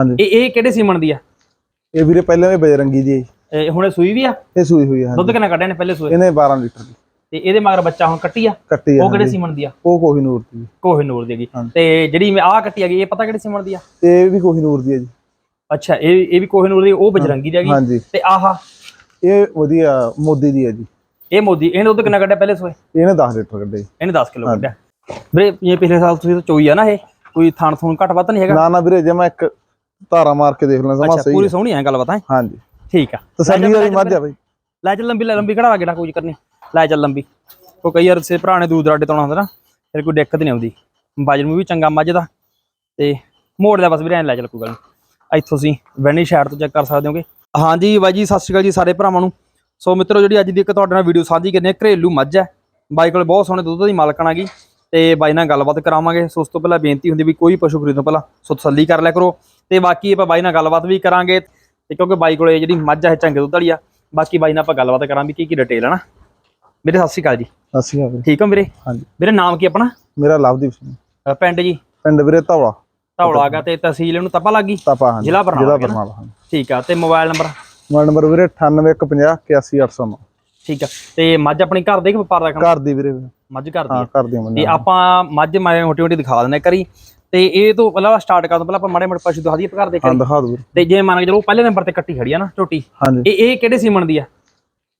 ਹਾਂਜੀ। ਇਹ ਇਹ ਕਿਹੜੇ ਸੀਮਨ ਦੀ ਆ? ਇਹ ਵੀਰੇ ਪਹਿਲਾਂ ਵੀ ਬਜਰੰਗੀ ਦੀ ਹੈ ਜੀ। ਇਹ ਹੁਣੇ ਸੂਈ ਵੀ ਆ? ਇਹ ਸੂਈ ਹੋਈ ਹੈ ਦੁੱਧ ਹਾਂਜੀ ਕਿੰਨਾ ਕੱਢਿਆ ਨੇ ਪਹਿਲੇ ਸੂਏ? ਇਹਨੇ 12 ਲੀਟਰ ਦੀ। ਤੇ ਇਹਦੇ ਮਗਰ ਬੱਚਾ ਹੁਣ ਕੱਟੀ ਆ? ਕੱਟੀ ਹੈ ਉਹ ਕਿਹੜੇ ਹਾਂਜੀ। ਸੀਮਨ ਦੀ ਆ? ਉਹ ਕੋਹੀਨੂਰ ਦੀ ਕੋਹਿਨੂਰ ਦੀ ਹੈਗੀ। ਹਾਂਜੀ। ਤੇ ਜਿਹੜੀ ਮੈਂ ਆਹ ਕੱਟੀ ਹੈਗੀ ਇਹ ਪਤਾ ਕਿਹੜੇ ਸੀਮਨ ਦੀ ਆ? ਇਹ ਵੀ ਕੋਹੀਨੂਰ ਦੀ ਹੈ ਜੀ। ਅੱਛਾ ਇਹ ਇਹ ਵੀ ਕੋਹਿਨੂਰ ਦੀ ਉਹ ਬਜਰੰਗੀ ਦੀ ਹੈਗੀ। ਹਾਂਜੀ। ਤੇ ਆਹ? ਇਹ ਵਧੀਆ ਮੋਦੀ ਦੀ ਹੈ ਜੀ। ਇਹ ਮੋਦੀ ਇਹਨੇ ਦੁੱਧ ਕਿੰਨਾ ਕੱਢਿਆ ਪਹਿਲੇ ਸੂਏ? ਇਹਨੇ 10 ਲੀਟਰ ਕੱਢੇ ਜੀ। ਇਹਨੇ 10 ਕਿਲੋ ਕੱਢਿਆ। ਵੀਰੇ ਇਹ ਪਿਛਲੇ ਸਾਲ ਤੁਸੀਂ ਤਾਂ ਚੋਈ ਆ ਨਾ ਇਹ। ਕੋਈ ਥਾਣ ਥੂਣ ਘੱਟ ਵੱਧ ਨਹੀਂ ਹੈਗਾ? ਨਾ ਨਾ ਵੀਰੇ ਜੇ ਮੈਂ ਇੱਕ ਧਾਰਾ ਮਾਰ ਕੇ ਦੇਖ ਲਾਂ ਸਮਾਂ ਸਹੀ ਪੂਰੀ। ਸੋਹਣੀ ਹੈ ਗੱਲਬਾਤ ਹੈ ਹਾਂਜੀ। ਠੀਕ ਆ। ਤਸੱਲੀ ਵਾਲੀ ਮੱਝ ਆ ਬਈ। ਲੈ ਚੱਲ ਲੰਬੀ ਲੰਬੀ ਖੜਾ ਗੇੜਾ ਕੋਈ ਕਰਨੀ। ਲੈ ਚੱਲ ਲੰਬੀ। ਉਹ ਕਈ ਵਾਰ ਸੇ ਭਰਾ ਨੇ ਦੂਰ ਦਰਾਡੇ ਤੋਂ ਆਉਣਾ ਹੁੰਦਾ ਨਾ ਫਿਰ ਕੋਈ ਦਿੱਕਤ ਨਹੀਂ ਆਉਂਦੀ। ਵਜਨ ਨੂੰ ਵੀ ਚੰਗਾ ਮੱਝ ਦਾ। ਤੇ ਮੋੜ ਦਾ ਬਸ ਵੀਰੇ ਐਂ ਲੈ ਚੱਲ ਕੋਈ ਗੱਲ ਨਹੀਂ। ਇੱਥੋਂ ਤੁਸੀਂ ਵੈਨੀ ਸ਼ੈਡ ਤੋਂ ਚੈੱਕ ਕਰ ਸਕਦੇ ਹੋਗੇ। ਹਾਂਜੀ ਬਾਈ ਜੀ ਸਤਿ ਸ਼੍ਰੀ ਅਕਾਲ ਜੀ ਸਾਰੇ ਭਰਾਵਾਂ ਨੂੰ। ਸੋ ਮਿੱਤਰੋ ਜਿਹੜੀ ਅੱਜ ਦੀ ਇੱਕ ਤੁਹਾਡੇ ਨਾਲ ਵੀਡੀਓ ਸਾਂਝੀ ਕਰਨੀ ਹੈ ਘਰੇਲੂ ਮੱਝ ਹੈ। ਬਾਈ ਕੋਲ ਬਹੁਤ ਸੋਹਣੇ ਦੁੱਧ ਦੀ ਮਾਲਕਣ ਹੈਗੀ ਤੇ ਬਾਈ ਨਾਲ ਗੱਲਬਾਤ ਕਰਾਵਾਂਗੇ। ਸੋ ਉਸ ਤੋਂ ਪਹਿਲਾਂ ਬੇਨਤੀ ਹੁੰਦੀ ਵੀ ਕੋਈ ਪਸ਼ੂ ਖਰੀਦਣ ਤੋਂ ਪਹਿਲਾਂ ਸੋ ਤਸੱਲੀ ਕਰ ਲਿਆ ਕਰੋ। ਤੇ ਬਾਕੀ ਆਪਾਂ ਬਾਈ ਨਾਲ ਗੱਲਬਾਤ ਵੀ ਕਰਾਂਗੇ ਤੇ ਕਿਉਂਕਿ ਬਾਈ ਕੋਲੇ ਜਿਹੜੀ ਮੱਝ ਹੈ ਚੰਗੇ ਦੁੱਧ ਵਾਲੀ ਆ। ਬਾਕੀ ਬਾਈ ਨਾਲ ਆਪਾਂ ਗੱਲਬਾਤ ਕਰਾਂ ਵੀ ਕੀ ਕੀ ਡਿਟੇਲ ਹੈ ਨਾ। ਵੀਰੇ ਸਤਿ ਸ਼੍ਰੀ ਅਕਾਲ ਜੀ। ਅਸੀਂ ਵੀਰੇ। ਠੀਕ ਹੋ ਵੀਰੇ? ਹਾਂਜੀ। ਵੀਰੇ ਨਾਮ ਕੀ ਆਪਣਾ? ਮੇਰਾ ਲਵਦੀਪ ਸਿੰਘ। ਅ, ਪਿੰਡ ਜੀ? ਪਿੰਡ ਵੀਰੇ ਧੌਲਾ। ਧੌਲਾ ਗਾ ਤੇ ਤਹਿਸੀਲ ਇਹਨੂੰ ਤਪਾ ਲੱਗੀ ਤਪਾ ਹਾਂਜੀ। ਜ਼ਿਲ੍ਹਾ ਬਰਨਾਲਾ ਜ਼ਿਲ੍ਹਾ ਹੈਗਾ ਨਾ? ਬਰਨਾਲਾ ਹਾਂਜੀ। ਠੀਕ ਆ ਤੇ ਮੋਬਾਈਲ ਨੰਬਰ? ਮੋਬਾਈਲ ਨੰਬਰ ਵੀਰੇ 9850 81809 ਠੀਕ ਆ ਤੇ ਮੱਝ ਆਪਣੀ ਘਰ ਦੇ ਕਿ ਵਪਾਰ ਦਾ ਕੰਮ? ਘਰ ਦੀ ਵੀਰੇ। ਮੱਝ ਘਰ ਦੀ ਹਾਂ। ਆ ਘਰ ਦੀ ਤੇ ਆਪਾਂ ਮੱਝ ਮੈਂ ਮੋਟੀ ਮੋਟੀ ਦਿਖਾ ਦਿੰਦੇ ਕਰੀ। ਤੇ ਇਹ ਤੋਂ ਪਹਿਲਾਂ ਸਟਾਰਟ ਕਰਨ ਤੋਂ ਪਹਿਲਾਂ ਆਪਾਂ ਮਾੜੇ ਮੋਟੇ ਪਸ਼ੂ ਦਿਖਾ ਦਈਏ ਆਪਾਂ ਘਰ ਦੇ ਹਾਂ ਦਿਖਾ ਦੋ। ਤੇ ਜੇ ਮੰਨ ਕੇ ਚਲੋ ਪਹਿਲੇ ਨੰਬਰ ਤੇ ਕੱਟੀ ਖੜੀ ਆ ਨਾ ਝੋਟੀ ਇਹ ਇਹ ਕਿਹੜੇ ਸੀਮਨ ਦੀ ਆ?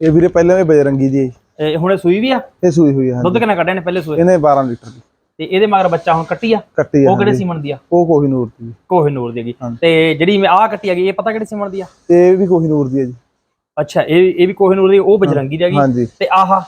ਇਹ ਵੀਰੇ ਪਹਿਲਾਂ ਵੀ ਬਜਰੰਗੀ ਦੀ ਹੈ। ਇਹ ਹੁਣੇ ਸੂਈ ਵੀ ਆ? ਇਹ ਸੂਈ ਹੋਈ ਹੈ ਦੁੱਧ ਕਿੰਨਾ ਕੱਢਿਆ ਨੇ ਪਹਿਲੇ ਸੂਏ? ਇਹਨੇ 12 ਲੀਟਰ ਦੀ। ਤੇ ਇਹਦੇ ਮਗਰ ਬੱਚਾ ਹੁਣ ਕੱਟੀ ਆ? ਉਹ ਕਿਹੜੇ। ਸੀਮਨ ਦੀ ਆ? ਉਹ ਕੋਹੀਨੂਰ ਦੀ। ਕੋਹਿਨੂਰ ਦੀ ਹੈਗੀ। ਤੇ ਜਿਹੜੀ ਮੈਂ ਆਹ ਕੱਟੀ ਹੈਗੀ ਇਹ ਪਤਾ ਕਿਹੜੇ ਸੀਮਨ ਦੀ ਆ? ਤੇ ਇਹ ਵੀ ਕੋਹੀਨੂਰ ਦੀ ਹੈ ਜੀ। ਅੱਛਾ ਇਹ ਇਹ ਵੀ ਕੋਹਿਨੂਰ ਦੀ ਉਹ ਬਜਰੰਗੀ ਦੀ ਹੈਗੀ। ਤੇ ਆਹ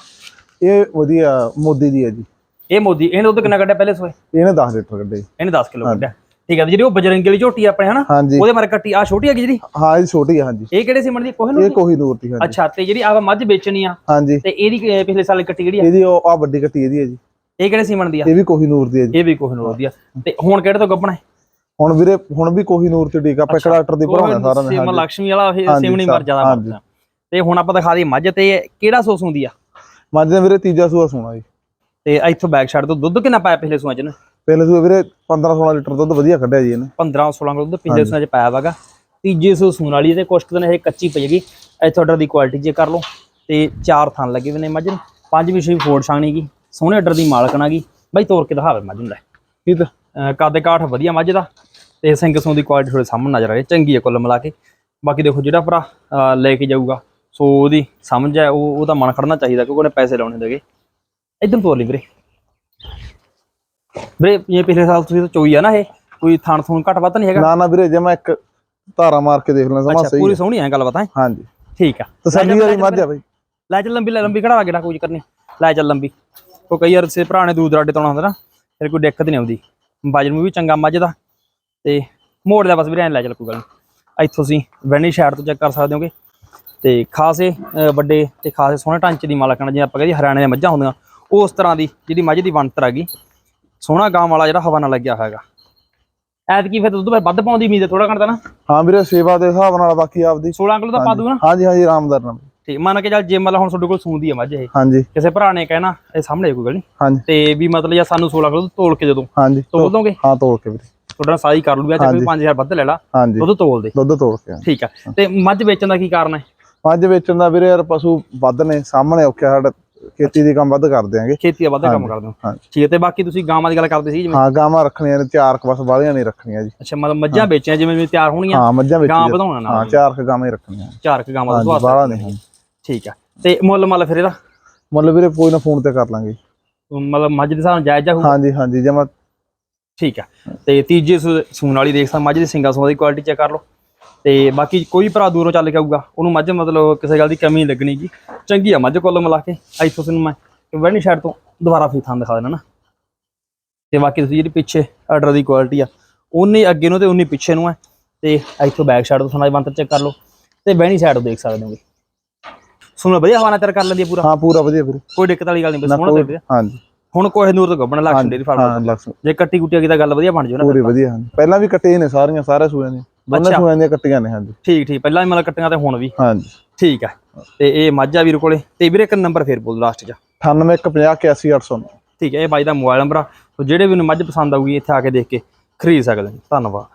ਇਹ ਵਧੀਆ ਮੋਦੀ ਦੀ ਹੈ ਜੀ। ਇਹ ਮੋਦੀ ਇਹਨੇ ਦੁੱਧ ਕਿੰਨਾ ਕੱਢਿਆ ਪਹਿਲੇ ਸੋਏ? ਇਹਨੇ 10 ਲੀਟਰ ਕੱਢੇ। ਜੀ। ਇਹਨੇ 10 ਕਿਲੋ ਕੱਢਿਆ। ਠੀਕ ਹੈ ਤੇ ਜਿਹੜੀ ਉਹ ਬਜਰੰਗੀ ਵਾਲੀ ਝੋਟੀ ਆ ਆਪਣੇ ਹਨਾ? ਹਾਂਜੀ। ਉਹਦੇ ਮਾਰ ਕੱਟੀ। ਆ ਛੋਟੀ ਹੈਗੀ ਜਿਹੜੀ? ਹਾਂ ਇਹ ਛੋਟੀ ਹੈ ਹਾਂਜੀ। ਇਹ ਕਿਹੜੇ ਸੀਮਨ ਦੀ ਕੋਹਿਨੂਰ ਇਹ ਦੀ? ਕੋਹੀਨੂਰ ਦੀ ਹਾਂਜੀ। ਅੱਛਾ ਤੇ ਜਿਹੜੀ ਆ ਮੱਝ ਵੇਚਣੀ ਆ ਹਾਂਜੀ। ਤੇ ਇਹਦੀ ਕਿ- ਪਿਛਲੇ ਸਾਲ ਕੱਟੀ ਕਿਹੜੀ ਆ? ਇਹਦੀ ਉਹ ਆ ਵੱਡੀ ਕੱਟੀ ਇਹਦੀ ਹੈ ਜੀ। ਇਹ ਕਿਹੜੇ ਸੀਮਨ ਦੀ ਆ? ਇਹ ਵੀ ਕੋਹੀਨੂਰ ਦੀ ਹੈ ਜੀ। ਇਹ ਵੀ ਕੋਹਿਨੂਰ ਦੀ ਆ। ਤੇ ਹੁਣ ਕਿਹੜੇ ਤੋਂ ਗੱਭਣਾ ਹੁਣ ਵੀਰੇ ਹੁਣ ਵੀ ਕੋਹੀਨੂਰ ਤੇ ਠੀਕ ਆ। ਆਪਾਂ ਡਾਕਟਰ ਦੀ ਭਰਾਉਣਾ ਸਾਰਾ ਨੇ ਸੀਮਨ ਹਾਂਜੀ। ਲక్ష్ਮੀ ਵਾਲਾ ਇਹ ਹਾਂਜੀ, ਸੀਮਣੀ ਮਰ ਜ਼ਿਆਦਾ ਹਾਂਜੀ। ਤੇ ਹੁਣ ਆਪਾਂ ਦਿਖਾ ਦਈਏ ਮੱਝ ਤੇ ਕਿਹੜਾ ਸੋਸ ਹੁੰਦੀ ਆ? ਮੱਝ ਦੇ ਵੀਰੇ ਤੀਜਾ ਸੂਆ ਸੋਣਾ ਜੀ। ਤੇ ਇੱਥੋਂ ਬੈਕ ਸਾਈਡ ਤੋਂ ਦੁੱਧ ਕਿੰਨਾ ਪਾਇਆ ਪਿਛਲੇ ਸੂਆਂ ਚ ਨੇ ਪਹਿਲੇ ਸੂਏ ਵੀਰੇ 15 16 ਲੀਟਰ ਦੁੱਧ ਵਧੀਆ ਕੱਢਿਆ ਜੀ ਇਹਨੇ। 15 16 ਕਿਲੋ ਦੁੱਧ ਪਿਛਲੇ ਸੂਆਂ ਚ ਪਾਇਆ ਵਾਗਾ ਤੀਜੇ ਸੂ ਸੂਣ ਵਾਲੀ ਤੇ ਕੁਛ ਦਿਨ ਇਹ ਕੱਚੀ ਪਈਗੀ ਇੱਥੋਂ ਆਰਡਰ ਦੀ ਕੁਆਲਿਟੀ ਜੇ ਕਰ ਲਓ। ਤੇ ਚਾਰ ਥਣ ਲੱਗੇ ਵੀ ਨੇ ਮੱਝ ਨੂੰ। ਪੰਜਵੀਂ ਛੇ ਫੋੜ ਛਾਣੀ ਗੀ ਸੋਹਣੇ ਆਰਡਰ ਦੀ ਮਾਲਕਣਾ ਗੀ ਬਾਈ ਤੋਰ ਕੇ ਦਿਖਾਵੇ ਮੱਝ ਨੂੰ ਲੈ। ਠੀਕ ਅਹ ਕੱਦ ਕਾਠ ਵਧੀਆ ਮੱਝ ਦਾ। ਤੇ ਸਿੰਘ ਸੋਂ ਦੀ ਕੁਆਲਿਟੀ ਥੋੜੇ ਸਾਹਮਣੇ ਨਜ਼ਰ ਆ ਰਹੀ ਚੰਗੀ ਹੈ ਕੁੱਲ ਮਿਲਾ ਕੇ। ਬਾਕੀ ਦੇਖੋ ਜਿਹੜਾ ਭਰਾ ਲੈ ਕੇ ਜਾਊਗਾ। ਸੋ ਉਹਦੀ ਸਮਝ ਹੈ ਉਹ ਉਹਦਾ ਮਨ ਖੜਨਾ ਚਾਹੀਦਾ ਕਿਉਂਕਿ ਉਹਨੇ ਪੈਸੇ ਲਾਉਣੇ ਦੇਗੇ ਇਧਰ ਤੋਰ ਲਈ ਵੀਰੇ। ਵੀਰੇ ਇਹ ਪਿਛਲੇ ਸਾਲ ਤੁਸੀਂ ਤਾਂ ਚੋਈ ਆ ਨਾ ਇਹ ਕੋਈ ਥਣ ਥੂਣ ਘੱਟ ਵੱਧ ਨਹੀਂ ਹੈਗਾ? ਨਾ ਨਾ ਵੀਰੇ ਜੇ ਮੈਂ ਇੱਕ ਧਾਰਾ ਮਾਰ ਕੇ ਦੇਖ ਲਾਂ ਸਮਾਂ ਸਹੀ ਪੂਰੀ। ਸੋਹਣੀ ਹੈ ਗੱਲਬਾਤ ਹੈ? ਹਾਂਜੀ। ਠੀਕ ਆ। ਤਸੱਲੀ ਵਾਲੀ ਮੱਝ ਆ ਬਈ। ਲੈ ਚੱਲ ਲੰਬੀ ਲੈ ਲੰਬੀ ਖੜਾ ਗੇੜਾ ਕੋਈ ਕਰਨੀ ਲੈ ਚੱਲ ਲੰਬੀ। ਉਹ ਕਈ ਵਾਰ ਸੇ ਭਰਾ ਨੇ ਦੂਰ ਦਰਾਡੇ ਤੋਂ ਆਉਣਾ ਹੁੰਦਾ ਨਾ ਫਿਰ ਕੋਈ ਦਿੱਕਤ ਨਹੀਂ ਆਉਂਦੀ। ਵਜਨ ਨੂੰ ਵੀ ਚੰਗਾ ਮੱਝ ਦਾ। ਤੇ ਮੋੜ ਦਾ ਬਸ ਵੀਰੇ ਐਂ ਲੈ ਚੱਲ ਕੋਈ ਗੱਲ ਨਹੀਂ। ਇੱਥੋਂ ਤੁਸੀਂ ਵੈਨੀ ਸ਼ੈਡ ਤੋਂ ਚੈੱਕ ਕਰ ਸਕਦੇ ਹੋਗੇ। ਤੇ ਖਾਸੇ ਵੱਡੇ ਤੇ ਖਾਸੇ ਸੋਹਣੇ ਢਾਂਚੇ ਦੀ ਮਾਲਕਣ ਜਿਵੇਂ ਆਪਾਂ ਕਹਿੰਦੇ ਹਰਿਆਣੇ ਦੀਆਂ ਮੱਝਾਂ ਹੁੰਦੀਆਂ ਉਸ ਤਰ੍ਹਾਂ ਦੀ ਜਿਹੜੀ ਮੱਝ ਦੀ ਬਣਤਰ ਹੈਗੀ ਸੋਹਣਾ ਗਾਂ ਵਾਲਾ ਜਿਹੜਾ ਹਵਾ ਨਾਲ ਲੱਗਿਆ ਹੋਇਆ ਹੈਗਾ। ਐਤਕੀ ਫਿਰ ਦੁੱਧ ਵੱਧ ਪਾਉਂਦੀ ਉਮੀਦ ਹੈ ਥੋੜਾ ਘੰਟਾ ਨਾ? ਹਾਂ ਵੀਰੇ ਸੇਵਾ ਦੇ ਹਿਸਾਬ ਨਾਲ ਬਾਕੀ ਆਪਦੀ। 16 ਕਿਲੋ ਤਾਂ ਪਾ ਦੂਗਾ ਨਾ? ਹਾਂਜੀ ਹਾਂਜੀ ਆਰਾਮਦਾਰ ਨਾਲ। ਠੀਕ ਮੰਨ ਕੇ ਚੱਲ ਜੇ ਮਤਲਬ ਹੁਣ ਤੁਹਾਡੇ ਕੋਲ ਸੂੰਦੀ ਹੈ ਮੱਝ ਇਹ। ਹਾਂਜੀ। ਕਿਸੇ ਭਰਾ ਨੇ ਕਹਿਣਾ ਇਹ ਸਾਹਮਣੇ ਕੋਈ ਗੱਲ ਨਹੀਂ ਹਾਂਜੀ। ਤੇ ਵੀ ਮਤਲਬ ਜਾਂ ਸਾਨੂੰ 16 ਕਿਲੋ ਤੋਲ ਕੇ ਜਦੋਂ ਹਾਂਜੀ। ਤੋਲ ਦੋਗੇ? ਹਾਂ ਤੋੜ ਕੇ ਵੀਰੇ। ਤੁਹਾਡਾ ਸਾਈ ਕਰ ਲੂਗਾ ਚਾਹੇ 5000 ਵੱਧ ਲੈ ਲਾ। ਦੁੱਧ ਤੋਲ ਦੇ। ਦੁੱਧ ਤੋੜ ਕੇ। ਠੀਕ ਆ ਤੇ ਮੱਝ ਵੇਚਣ ਦਾ ਕੀ ਕਾਰਨ ਹੈ? ਮੱਝ ਵੇਚਣ ਦਾ ਵੀਰੇ ਯਾਰ ਪਸ਼ੂ ਵੱਧ ਨੇ ਸਾਹਮਣੇ ਔਖਿਆ ਸਾਡਾ ਖੇਤੀ ਦੀ ਕੰਮ ਵੱਧ ਕਰ ਦਿਆਂਗੇ ਖੇਤੀ ਦਾ ਵੱਧ ਕੰਮ ਕਰਦੇ ਹੋ ਠੀਕ ਹੈ ਤੇ ਬਾਕੀ ਤੁਸੀਂ ਗਾਵਾਂ ਦੀ ਗੱਲ ਕਰਦੇ ਸੀ ਜਿਵੇਂ ਹਾਂ ਗਾਵਾਂ ਰੱਖਣੀਆਂ ਨੇ ਚਾਰ ਕੁ ਬਸ ਵਾਲੀਆਂ ਨਹੀਂ ਰੱਖਣੀਆਂ ਜੀ। ਅੱਛਾ ਮਤਲਬ ਮੱਝਾਂ ਵੇਚੀਆਂ ਜਿਵੇਂ ਜਿਵੇਂ ਤਿਆਰ ਹੋਣਗੀਆਂ ਹਾਂ ਮੱਝਾਂ ਵਿੱਚ ਗਾਂ ਵਧਾਉਣਾ ਨਾਲ। ਹਾਂ ਚਾਰ ਕੁ ਗਾਵਾਂ ਹੀ ਰੱਖਣੀਆਂ। ਚਾਰ ਕੁ ਗਾਵਾਂ ਦਾ ਦੁਆਰ ਬਾਹਲਾ ਨਹੀਂ। ਠੀਕ ਆ ਤੇ ਮੁੱਲ ਮੱਲ ਫਿਰ ਇਹਦਾ? ਮਤਲਬ ਵੀਰੇ ਕੋਈ ਨਾ ਫੋਨ ਤੇ ਕਰ ਲਾਂਗੇ। ਮਤਲਬ ਮੱਝ ਦੇ ਹਿਸਾਬ ਨਾਲ ਜਾਇਜ਼ ਹਾਂਜੀ ਹਾਂਜੀ ਜੇ ਮੈਂ ਠੀਕ ਆ ਤੇ ਤੀਜੇ ਸੂ- ਸੂਣ ਵਾਲੀ ਦੇਖ ਸਕਦੇ ਮੱਝ ਦੀ ਸਿੰਗਾ ਸੂਣ ਦੀ ਕੁਆਲਿਟੀ ਚੈੱਕ ਕਰ ਲਓ। ਤੇ ਬਾਕੀ ਕੋਈ ਭਰਾ ਦੂਰੋਂ ਚੱਲ ਕੇ ਆਊਗਾ ਉਹਨੂੰ ਮੱਝ ਮਤਲਬ ਕਿਸੇ ਗੱਲ ਦੀ ਕਮੀ ਨਹੀਂ ਲੱਗਣੀ ਜੀ ਚੰਗੀ ਆ ਮੱਝ ਕੋਲ ਮਿਲਾ ਕੇ ਇੱਥੋਂ ਤੁਹਾਨੂੰ ਮੈਂ ਵੈਣੀ ਸ਼ਾਇਦ ਤੋਂ ਦੁਬਾਰਾ ਫੇਰ ਥਾਂ ਦਿਖਾ ਦੇਣਾ ਨਾ। ਤੇ ਬਾਕੀ ਤੁਸੀਂ ਜਿਹੜੀ ਪਿੱਛੇ ਆਰਡਰ ਦੀ ਕੁਆਲਿਟੀ ਆ ਉਨੀ ਅੱਗੇ ਨੂੰ ਤੇ ਉਨੀ ਪਿੱਛੇ ਨੂੰ ਹੈ ਤੇ ਇੱਥੋਂ ਬੈਕ ਸਾਈਡ ਤੋਂ ਸੁਣਾਈ ਬੰਤਰ ਚੈੱਕ ਕਰ ਲਓ ਤੇ ਬੈਣੀ ਸਾਈਡ ਤੋਂ ਦੇਖ ਸਕਦੇ ਹੋਗੇ ਸੁਣੋ ਵਧੀਆ ਹਵਾਨਾ ਤਿਆਰ ਕਰ ਲੈਂਦੀ ਆ ਪੂਰਾ? ਹਾਂ ਪੂਰਾ ਵਧੀਆ ਵੀਰੇ। ਕੋਈ ਦਿੱਕਤ ਵਾਲੀ ਗੱਲ ਨਹੀਂ ਬਸ ਨਾ ਸੋਹਣਾ ਕੋਈ ਤੇ ਹਾਂਜੀ। ਹੁਣ ਕੋਹੇ ਨੂਰ ਤੋਂ ਗੱਬਣ ਲੱਗ ਡੇਰੀ ਫਾਰਮ ਹਾਂ ਲੱਖ ਜੇ ਕੱਟੀ ਕੁੱਟੀ ਅਗੀ ਤਾਂ ਗੱਲ ਵਧੀਆ ਬਣ ਜਾਊ ਨਾ ਪੂਰੀ ਵਧੀਆ ਪਹਿਲਾਂ ਵੀ ਕੱਟੇ ਨੇ ਸਾਰੀਆਂ ਸਾਰੇ ਸੂਆਂ ਦੀਆਂ ਦੋਨੇ। ਸੂਆਂ ਦੀਆਂ ਕੱਟੀਆਂ ਨੇ ਹਾਂਜੀ। ਠੀਕ ਠੀਕ। ਪਹਿਲਾਂ ਵੀ ਮਤਲਬ ਕੱਟੀਆਂ ਤੇ ਹੁਣ ਵੀ। ਹਾਂਜੀ। ਠੀਕ ਹੈ। ਤੇ ਇਹ ਮਾਝਾ ਵੀਰ ਕੋਲੇ। ਤੇ ਵੀਰੇ ਇੱਕ ਨੰਬਰ ਫੇਰ ਬੋਲ ਲਾਸਟ 'ਚ। 9815081809 ਠੀਕ ਹੈ ਇਹ ਬਾਈ ਦਾ ਮੋਬਾਈਲ ਨੰਬਰ ਆ। ਜਿਹੜੇ ਵੀ ਨੂੰ ਮੱਝ ਪਸੰਦ ਆਊਗੀ ਇੱਥੇ ਆ ਕੇ ਦੇਖ ਕੇ ਖਰੀਦ ਸਕਦੇ ਨੇ ਧੰਨਵਾਦ।